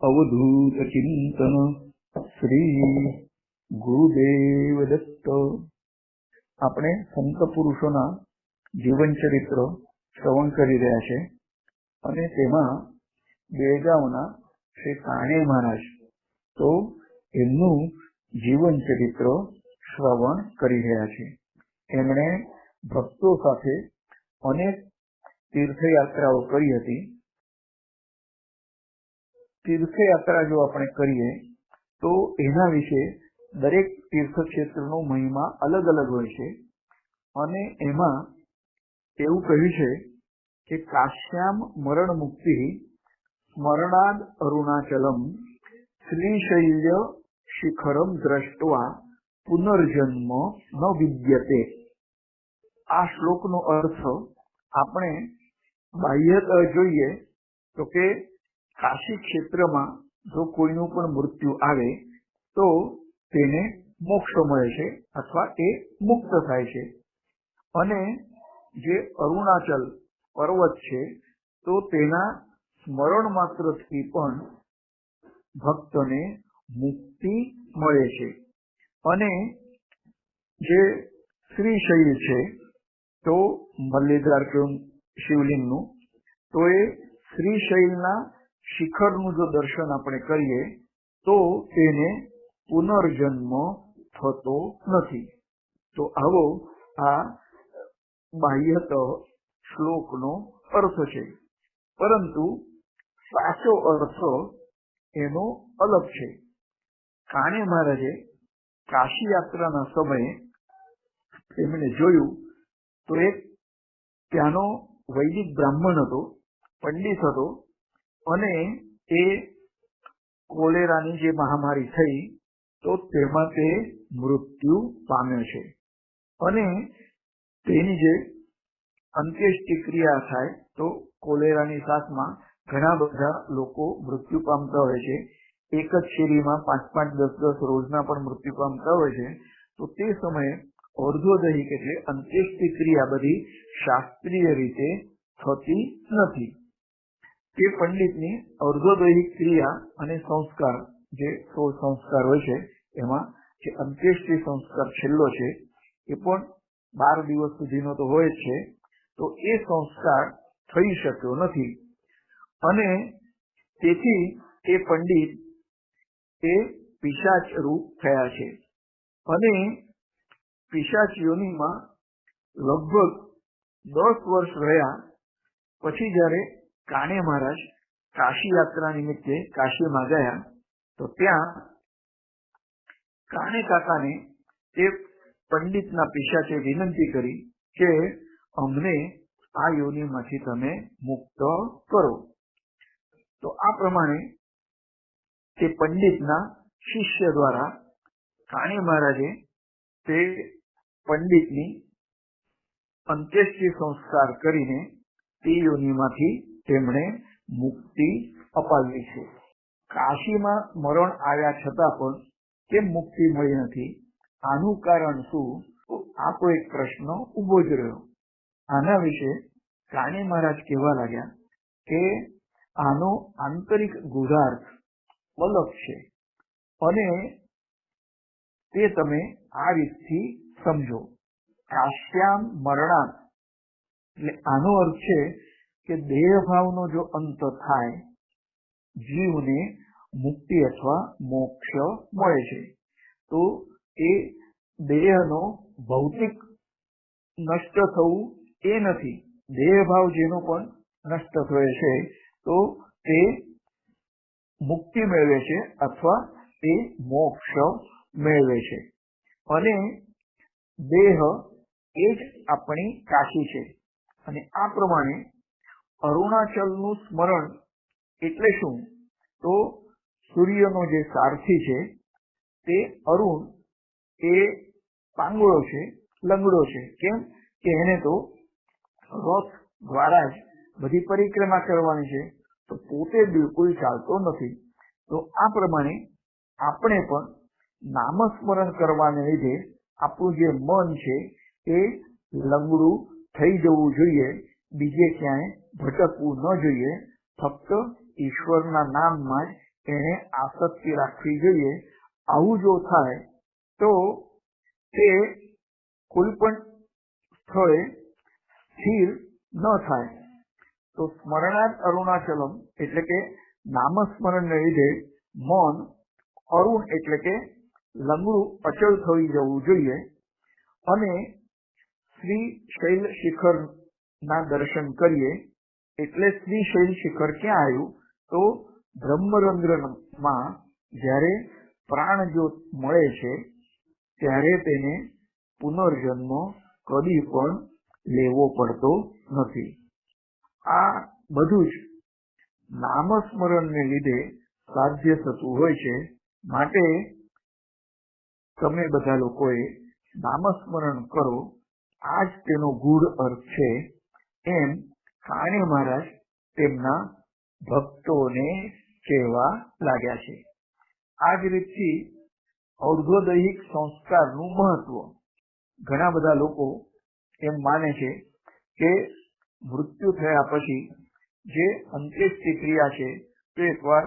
અવધૂત ચિંતન શ્રી ગુરુદેવ દત્ત આપણે સંત પુરુષોના જીવન ચરિત્ર શ્રવણ કરી રહ્યા છે અને તેમાં બેળગાવના શ્રી કાણે મહારાજ. તો એમનું જીવન ચરિત્ર શ્રવણ કરી રહ્યા છે. એમણે ભક્તો સાથે અનેક તીર્થયાત્રાઓ કરી હતી. તીર્થયાત્રા જો આપણે કરીએ, તો એના વિશે દરેક તીર્થક્ષેત્રનો મહિમા અલગ અલગ હોય છે. અને એમાં એવું કહ્યું છે કે કાશ્યામ મરણ મુક્તિ, સ્મરણાદ અરુણાચલમ, શ્રીશૈલ્ય શિખરમ દ્રષ્ટવા, પુનર્જન્મ ન વિદ્યતે. આ શ્લોકનો અર્થ આપણે બાહ્યત જોઈએ, તો કે કાશી ક્ષેત્રમાં જો કોઈનું પણ મૃત્યુ આવે, તો તેને મોક્ષ મળે છે અથવા એ મુક્ત થાય છે. અને જે અરુણાચલ પર્વત છે, તો તેના સ્મરણ માત્રથી પણ ભક્તને મુક્તિ મળે છે. અને જે શ્રીશૈલ છે, તો મલ્લેદાર શિવલિંગનું, તો એ શ્રીશૈલના શિખરનું જો દર્શન આપણે કરીએ, તો તેને પુનર્જન્મ થતો નથી. તો આવો આ બાહ્યત શ્લોકનો અર્થ છે. પરંતુ સાચો અર્થ એનો અલગ છે. કાણે મહારાજે કાશી યાત્રાના સમયે એમણે જોયું, તો એક ત્યાંનો વૈદિક બ્રાહ્મણ હતો, પંડિત હતો અને એ કોલેરાની જે મહામારી થઈ, તો તેમાં તે મૃત્યુ પામ્યો છે. અને તેની જે અંત્યેષ્ટિ ક્રિયા થાય, તો કોલેરાની સાથમાં ઘણા બધા લોકો મૃત્યુ પામતા હોય છે. એક જ શેરીમાં પાંચ પાંચ દસ દસ રોજના પણ મૃત્યુ પામતા હોય છે. તો તે સમયે અર્ધોદહિક એટલે અંત્યેષ્ટિ ક્રિયા બધી શાસ્ત્રીય રીતે થતી નથી. તે પંડિતની અર્ધોદૈહિક ક્રિયા અને સંસ્કાર જે સોળ સંસ્કાર હોય છે, એમાં જે અંત્યેષ્ટિ સંસ્કાર છેલ્લો છે, એ પણ બાર દિવસ સુધીનો તો હોય છે, તો એ સંસ્કાર થઈ શક્યો નથી. અને તેથી એ પંડિત એ પિશાચ રૂપ થયા છે. અને પિશાચ યોનિમાં લગભગ દસ વર્ષ રહ્યા, પછી જયારે કાણે મહારાજ? કાશી યાત્રા નિમિત્તે કાશીમાં ગયા તો ત્યાં કાણે કાકાને તે પંડિતના પિશાચે વિનંતી કરી કે અમને આ યોનિમાંથી તમે મુક્ત કરો. તો આ પ્રમાણે તે પંડિતના શિષ્ય દ્વારા કાણી મહારાજે તે પંડિતની અંત્યેષ્ટિ સંસ્કાર કરીને તે યોનિમાંથી તેમણે મુક્તિ અપાવી છે. કાશીમાં મરણ આવ્યા છતાં પણ કેમ મુક્તિ મળી નથી. આનું કારણ શું? આ કોઈ પ્રશ્ન ઊભો જ રહ્યો. આના વિશે કાણી મહારાજ કહેવા લાગ્યા કે આનો આંતરિક ગુધાર્થ અલગ છે અને તે તમે આ રીતથી સમજો. કાશ્યામ મરણા એટલે આનો અર્થ છે કે દેહ ભાવનો જો અંત થાય, જીવને મુક્તિ અથવા મોક્ષ મળે છે. તો એ દેહનો ભૌતિક નષ્ટ થવું એ નથી. દેહ ભાવ જેનો પણ નષ્ટ થયો છે, તો તે મુક્તિ મેળવે છે અથવા તે મોક્ષ મેળવે છે. અને દેહ એ જ આપણી કાશી છે. અને આ પ્રમાણે અરુણાચલનું સ્મરણ એટલે શું? તો સૂર્યનો જે સારથી છે, તે અરુણ, એ પાંગળો છે, લંગડો છે. કેમ? કે એને તો રથ દ્વારા જ બધી પરિક્રમા કરવાની છે. તો પોતે બિલકુલ ચાલતો નથી. તો આ પ્રમાણે આપણે પણ નામસ્મરણ કરવાને લીધે આપણું જે મન છે, એ લંગડું થઈ જવું જોઈએ. બીજે ક્યાંય ભટકવું ન જોઈએ, ફક્ત ઈશ્વરના નામમાં જ એને આસક્તિ રાખવી જોઈએ. આવું જો થાય, તો તે કોઈ પણ સ્થળે સ્થિર ન થાય. તો સ્મરણાત અરુણાચલમ એટલે કે નામસ્મરણને લીધે મૌન, અરુણ એટલે કે લંગડું અચળ થઈ જવું જોઈએ. અને શ્રી શૈલ શિખર ના દર્શન કરીએ, એટલે શ્રી શૈલ શિખર ક્યાં આવ્યું? તો બ્રહ્મરંધ્રમાં જ્યારે પ્રાણ જ્યોત મળે છે, ત્યારે તેને પુનર્જન્મ કદી પણ લેવો પડતો નથી. આ બધું જ નામસ્મરણને લીધે સાધ્ય થતું હોય છે. માટે તમે બધા લોકોએ નામસ્મરણ કરો. આ જ તેનો ગૂઢ અર્થ છે. એમ કાણે મહારાજ તેમના ભક્તોને કહેવા લાગ્યા છે. આ જ રીતથી ઔર્ધ્વદૈહિક સંસ્કારનું મહત્વ ઘણા બધા લોકો એમ માને છે કે મૃત્યુ થયા પછી જે અંત્યેષ્ટિ ક્રિયા છે તે એકવાર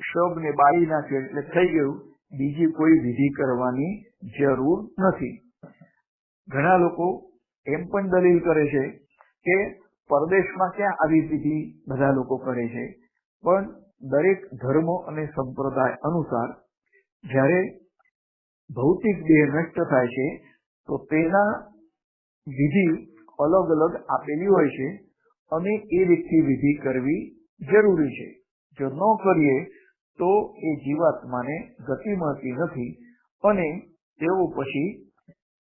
શબને બાળી નાખ્યો એટલે થઈ ગયું, બીજી કોઈ વિધિ કરવાની જરૂર નથી. ઘણા લોકો એમ પણ દલીલ કરે છે કે પરદેશમાં ક્યાં આવી વિધિ બધા લોકો કરે છે? પણ દરેક ધર્મો અને સંપ્રદાય અનુસાર જ્યારે ભૌતિક દેહ નષ્ટ થાય છે, તો તેના વિધિ અલગ અલગ આપેલી હોય છે અને એ રીતથી વિધિ કરવી જરૂરી છે. જો ન કરીએ, તો એ જીવાત્માને ગતિ મળતી નથી અને તેઓ પછી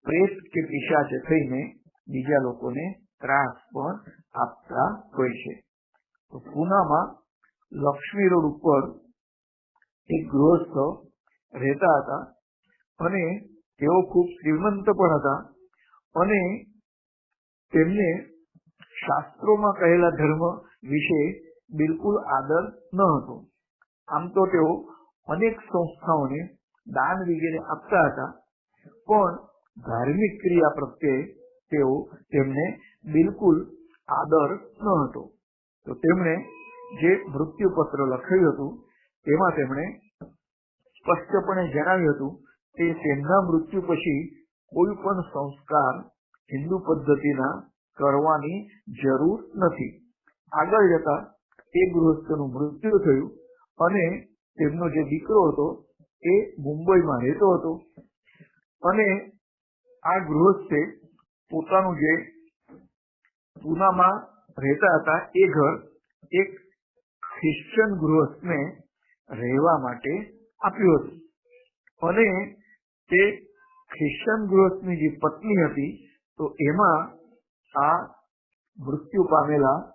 પ્રેત કે પિશાચ થઈને બીજા લોકોને ત્રાસ પણ આપતા હોય છે. પૂનામાં લક્ષ્મી રોડ ઉપર એક ગૃહસ્થ રહેતા હતા અને તેઓ ખૂબ શ્રીમંત પણ હતા અને તેમને શાસ્ત્રોમાં કહેલા ધર્મ વિશે બિલકુલ આદર ન હતો. આમ તો તેઓ અનેક સંસ્થાઓને દાન વગેરે આપતા હતા, પણ ધાર્મિક ક્રિયા પ્રત્યે તેઓ તેમને બિલકુલ આદર ન હતો. તો તેમણે જે મૃત્યુ પત્ર લખ્યું હતું, તેમાં તેમણે સ્પષ્ટપણે જણાવ્યું હતું કે તેમના મૃત્યુ પછી કોઈ પણ સંસ્કાર હિન્દુ પદ્ધતિના કરવાની જરૂર નથી. આગળ જતા એ ગૃહસ્થનું મૃત્યુ થયું અને તેમનો જે દીકરો હતો એ મુંબઈમાં રહેતો હતો. અને આ ગૃહસ્થે પોતાનું જે પૂનામાં રહેતા હતા એ ઘર એક ખ્રિશ્ચન ગૃહસ્થને રહેવા માટે આપ્યું હતું. અને તે ખ્રિશ્ચન ગૃહસ્થની જે પત્ની હતી, તો એમાં આ મૃત્યુ પામેલા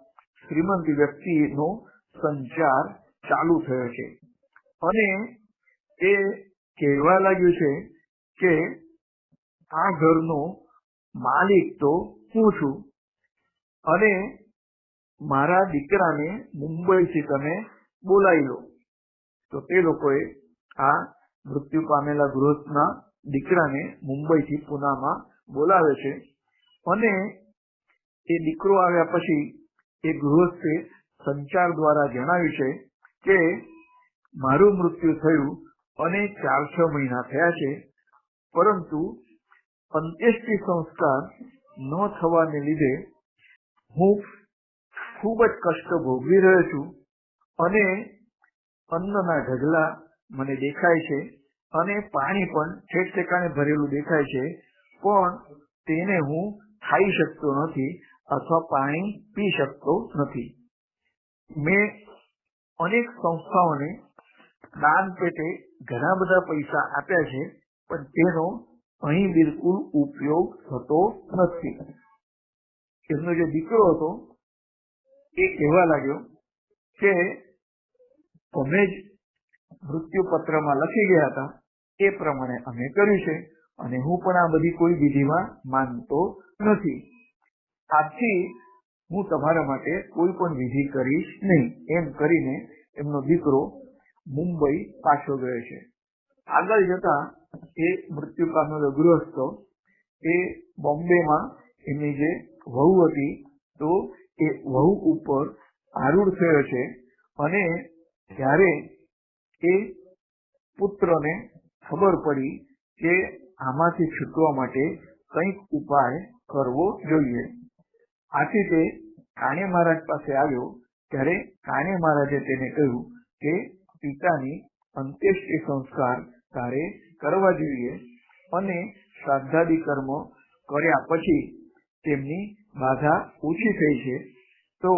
શ્રીમંત વ્યક્તિનો સંચાર ચાલુ થયો છે. અને એ કહેવા લાગ્યું છે કે આ ઘરનો માલિક તો હું છું. અને મારા દીકરાને મુંબઈથી તમે બોલાવી લો. તો તે લોકોએ આ મૃત્યુ પામેલા ગૃહસ્થના દીકરાને મુંબઈથી પુનામાં બોલાવે છે અને એ દીકરો આવ્યા પછી એ ગૃહસ્થે સંચાર દ્વારા જણાવ્યું છે કે મારું મૃત્યુ થયું અને ચાર છ મહિના થયા છે, પરંતુ અંત્યેષ્ટિ સંસ્કાર ન થવાને લીધે હું ખૂબ જ કષ્ટ ભોગવી રહ્યો છું અને અન્નના ઢગલા મને દેખાય છે અને પાણી પણ ઠેક ઠેકાણે ભરેલું દેખાય છે, પણ તેને હું ખાઈ શકતો નથી અથવા પાણી પી શકતો નથી. મેં અનેક સંસ્થાઓને દાન પેટે ઘણા બધા પૈસા આપ્યા છે, પણ તેનો અહીં બિલકુલ ઉપયોગ થતો નથી. એમનો જે દીકરો હતો, એ કહેવા લાગ્યો કે તમે જ મૃત્યુ પત્રમાં લખી ગયા હતા, એ પ્રમાણે અમે કર્યું છે અને હું પણ આ બધી કોઈ વિધિમાં માનતો નથી. આજથી હું તમારા માટે કોઈ પણ વિધિ કરીશ નહીં. એમ કરીને એમનો દીકરો મુંબઈ પાછો ગયો છે. આગળ જતા એ મૃત્યુ પામેલો ગૃહસ્થ, એ બોમ્બેમાં એમની જે વહુ હતી, તો એ વહુ ઉપર આરૂઢ થયો છે અને જ્યારે એ પુત્રને ખબર પડી કે આમાંથી છૂટવા માટે કંઈક ઉપાય કરવો જોઈએ. આથી તે કાણે મહારાજ પાસે આવ્યો, ત્યારે કાણે મહારાજે તેને કહ્યું કે, પિતાની અંત્યેષ્ટિ સંસ્કાર તારે કરવા જોઈએ અને શ્રાદ્ધાદિ કર્મ કર્યા પછી તેમની બાધા ઓછી થઈ છે, તો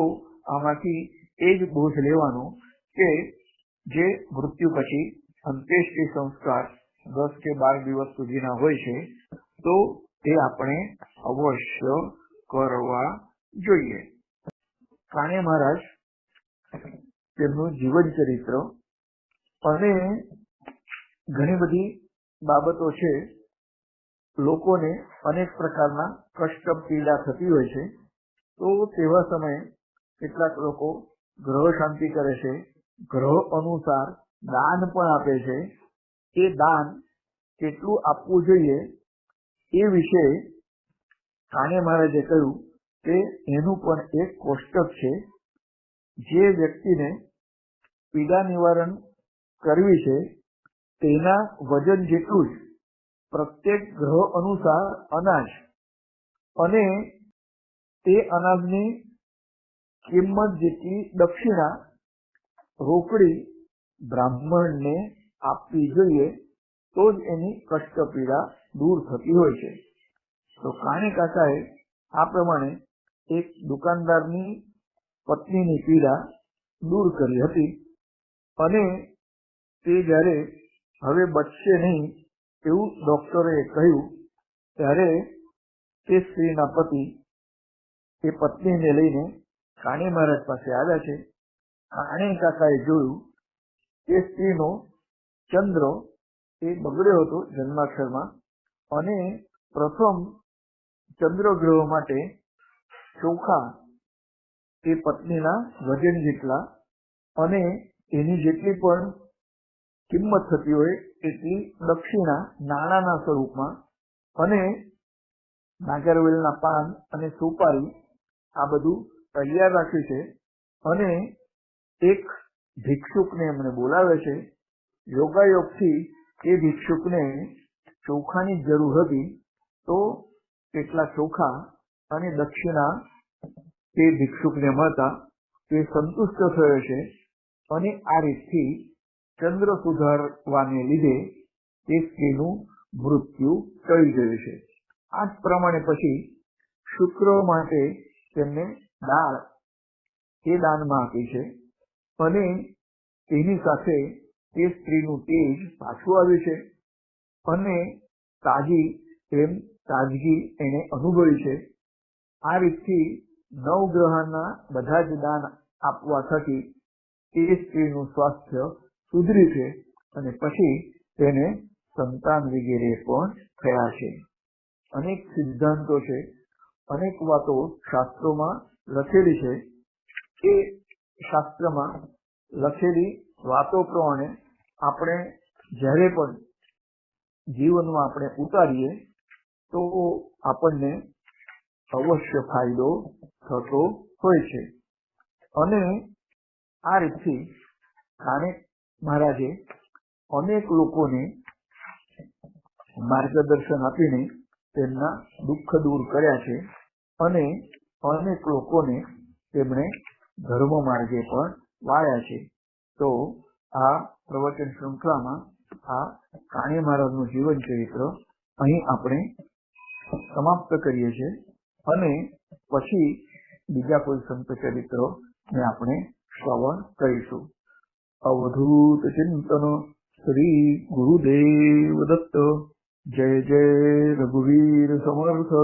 આમાંથી એ જ બોધ લેવાનો કે જે મૃત્યુ પછી અંત્યેષ્ટિ સંસ્કાર દસ કે બાર દિવસ સુધીના હોય છે, તો તે આપણે અવશ્ય કરવા જોઈએ. કાણે મહારાજ, તેમનું જીવન ચરિત્ર અને ઘણી બધી બાબતો છે લોકોને અનેક પ્રકારના કષ્ટ પીડા થતી હોય છે, તો તેવા સમયે કેટલાક લોકો ગ્રહ શાંતિ કરે છે, ગ્રહ અનુસાર દાન પણ આપે છે. એ દાન કેટલું આપવું જોઈએ એ વિશે કાને મહારાજે કહ્યું કે એનું પણ એક કોષ્ટક છે. જે વ્યક્તિને પીડા નિવારણ કરવી છે, તેના વજન જેટલું જ પ્રત્યેક ગ્રહ અનુસાર અનાજ અને તે અનાજની કિંમત જેટલી દક્ષિણા રોકડી બ્રાહ્મણને આપવી જોઈએ, તો જ એની કષ્ટ પીડા દૂર થતી હોય છે. તો કાણી કાકાએ આ પ્રમાણે એક દુકાનદારની પત્નીની પીડા દૂર કરી હતી અને તે જ્યારે હવે બચશે નહીં એવું ડોક્ટરે કહ્યું, ત્યારે તે સ્ત્રીના પતિ એ પત્નીને લઈને કાણી મહારાજ પાસે આવ્યા છે. કાણી કાકાએ જોયું કે સ્ત્રીનો ચંદ્ર એ બગડ્યો હતો જન્માક્ષરમાં અને પ્રથમ ચંદ્રગ્રહ માટે ચોખા એ પત્નીના વજન જેટલા અને એની જેટલી પણ કિંમત થતી હોય એટલી દક્ષિણા નાણાંના સ્વરૂપમાં અને નાગરવેલના પાન અને સુપારી આ બધું તૈયાર રાખ્યું છે અને એક ભિક્ષુકને એમને બોલાવે છે. યોગાયોગથી એ ભિક્ષુકને ચોખાની જરૂર હતી તો કેટલા ચોખા અને દક્ષિણા તે ભિક્ષુકને મળતા તે સંતુષ્ટ થયો છે અને આ રીતથી ચંદ્ર સુધારવાને લીધે તે સ્ત્રીનું મૃત્યુ ટળી ગયું છે. આ જ પ્રમાણે પછી શુક્ર માટે તેમને દાળ એ દાનમાં આપી છે અને તેની સાથે તે સ્ત્રીનું તેજ પાછું આવ્યું છે અને તાજી એમ તાજગી એને અનુભવી છે. આ રીતથી નવગ્રહના બધા જ દાન આપવા થકી તે સ્ત્રીનું સ્વાસ્થ્ય સુધર્યું છે અને પછી તેને સંતાન વગેરે પણ થયા છે. અનેક સિદ્ધાંતો છે, અનેક વાતો શાસ્ત્રોમાં લખેલી છે. એ શાસ્ત્રમાં લખેલી વાતો પ્રમાણે આપણે જ્યારે પણ જીવનમાં આપણે ઉતારીએ, તો આપણને અવશ્ય ફાયદો થતો હોય છે. અને આ રીતથી કાણે મહારાજે અનેક લોકોને માર્ગદર્શન આપીને તેમના દુઃખ દૂર કર્યા છે અને અનેક લોકોને તેમણે ધર્મ માર્ગે પણ વાળ્યા છે. તો આ પ્રવચન શૃંખલામાં આ કાણી મહારાજનું જીવન ચરિત્ર અહીં આપણે સમાપ્ત કરીએ છીએ અને પછી બીજા કોઈ સંત ચરિત્રો ને આપણે શ્રવણ કરીશું. અવધૂત ચિંતન શ્રી ગુરુદેવ દત્ત જય જય રઘુવીર સમર્થ